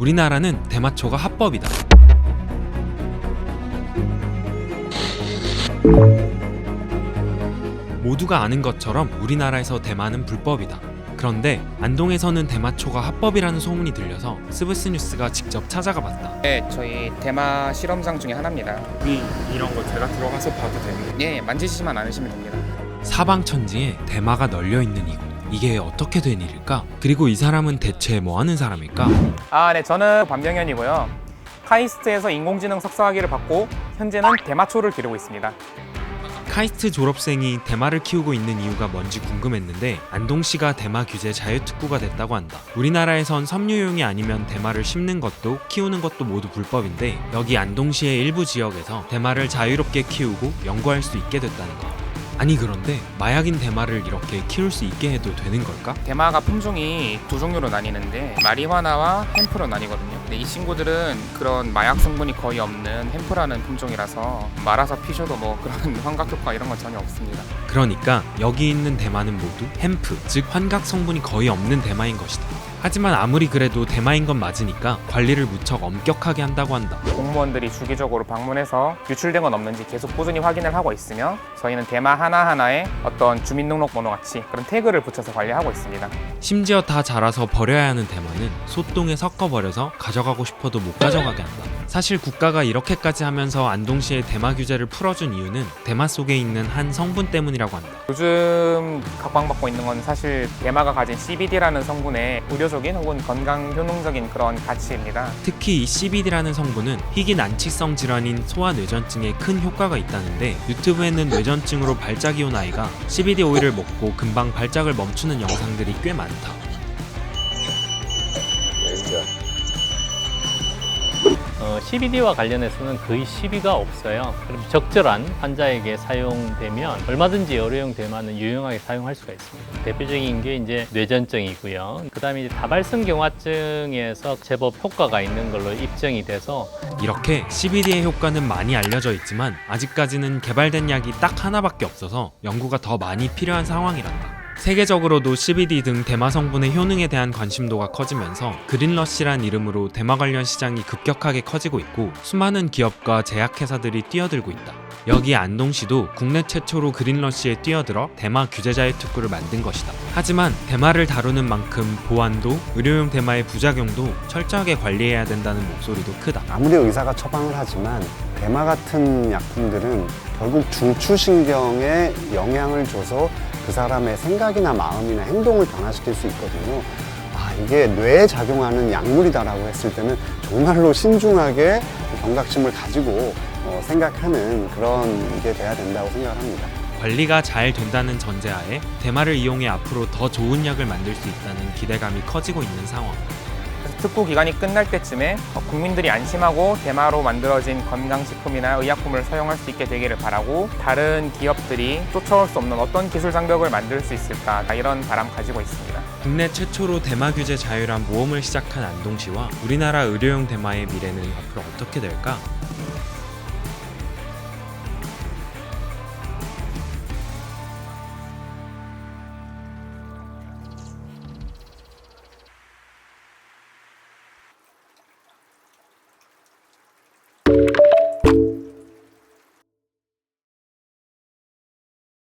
우리나라는 대마초가 합법이다. 모두가 아는 것처럼 우리나라에서 대마는 불법이다. 그런데 안동에서는 대마초가 합법이라는 소문이 들려서 스브스 뉴스가 직접 찾아가 봤다. 네, 저희 대마 실험장 중에 하나입니다. 이 이런 거 제가 들어가서 봐도 되는 예, 만지시만 않으시면 됩니다. 사방천지에 대마가 널려 있는 이곳. 이게 어떻게 된 일일까? 그리고 이 사람은 대체 뭐 하는 사람일까? 아, 네, 저는 반병현이고요. 카이스트에서 인공지능 석사학위를 받고 현재는 대마초를 기르고 있습니다. 카이스트 졸업생이 대마를 키우고 있는 이유가 뭔지 궁금했는데 안동시가 대마 규제 자유특구가 됐다고 한다. 우리나라에선 섬유용이 아니면 대마를 심는 것도 키우는 것도 모두 불법인데 여기 안동시의 일부 지역에서 대마를 자유롭게 키우고 연구할 수 있게 됐다는 것. 아니 그런데 마약인 대마를 이렇게 키울 수 있게 해도 되는 걸까? 대마가 품종이 두 종류로 나뉘는데 마리화나와 햄프로 나뉘거든요. 근데 이 친구들은 그런 마약 성분이 거의 없는 햄프라는 품종이라서 말아서 피셔도 뭐 그런 환각 효과 이런 건 전혀 없습니다. 그러니까 여기 있는 대마는 모두 햄프, 즉 환각 성분이 거의 없는 대마인 것이다. 하지만 아무리 그래도 대마인 건 맞으니까 관리를 무척 엄격하게 한다고 한다. 공무원들이 주기적으로 방문해서 유출된 건 없는지 계속 꾸준히 확인을 하고 있으며 저희는 대마 하나하나에 어떤 주민등록번호 같이 그런 태그를 붙여서 관리하고 있습니다. 심지어 다 자라서 버려야 하는 대마는 소똥에 섞어버려서 가져가고 싶어도 못 가져가게 한다. 사실 국가가 이렇게까지 하면서 안동시의 대마 규제를 풀어준 이유는 대마 속에 있는 한 성분 때문이라고 한다. 요즘 각광받고 있는 건 사실 대마가 가진 CBD라는 성분의 의료적인 혹은 건강 효능적인 그런 가치입니다. 특히 이 CBD라는 성분은 희귀 난치성 질환인 소아뇌전증에 큰 효과가 있다는데 유튜브에는 뇌전증으로 발작이 온 아이가 CBD 오일을 먹고 금방 발작을 멈추는 영상들이 꽤 많다. 어, CBD와 관련해서는 거의 시비가 없어요. 그럼 적절한 환자에게 사용되면 얼마든지 의료용 대마는 유용하게 사용할 수가 있습니다. 대표적인 게 이제 뇌전증이고요. 그다음에 이제 다발성 경화증에서 제법 효과가 있는 걸로 입증이 돼서 이렇게 CBD의 효과는 많이 알려져 있지만 아직까지는 개발된 약이 딱 하나밖에 없어서 연구가 더 많이 필요한 상황이란다. 세계적으로도 CBD 등 대마 성분의 효능에 대한 관심도가 커지면서 그린러시란 이름으로 대마 관련 시장이 급격하게 커지고 있고 수많은 기업과 제약회사들이 뛰어들고 있다. 여기 안동시도 국내 최초로 그린러시에 뛰어들어 대마 규제자의 특구를 만든 것이다. 하지만 대마를 다루는 만큼 보안도 의료용 대마의 부작용도 철저하게 관리해야 된다는 목소리도 크다. 아무리 의사가 처방을 하지만 대마 같은 약품들은 결국 중추신경에 영향을 줘서 그 사람의 생각이나 마음이나 행동을 변화시킬 수 있거든요. 아, 이게 뇌에 작용하는 약물이다라고 했을 때는 정말로 신중하게 경각심을 가지고 어, 생각하는 그런 게 돼야 된다고 생각합니다. 관리가 잘 된다는 전제하에 대마를 이용해 앞으로 더 좋은 약을 만들 수 있다는 기대감이 커지고 있는 상황. 특구 기간이 끝날 때쯤에 어, 국민들이 안심하고 대마로 만들어진 건강식품이나 의약품을 사용할 수 있게 되기를 바라고 다른 기업들이 쫓아올 수 없는 어떤 기술 장벽을 만들 수 있을까 이런 바람 가지고 있습니다. 국내 최초로 대마 규제 자유란 모험을 시작한 안동시와 우리나라 의료용 대마의 미래는 앞으로 어떻게 될까?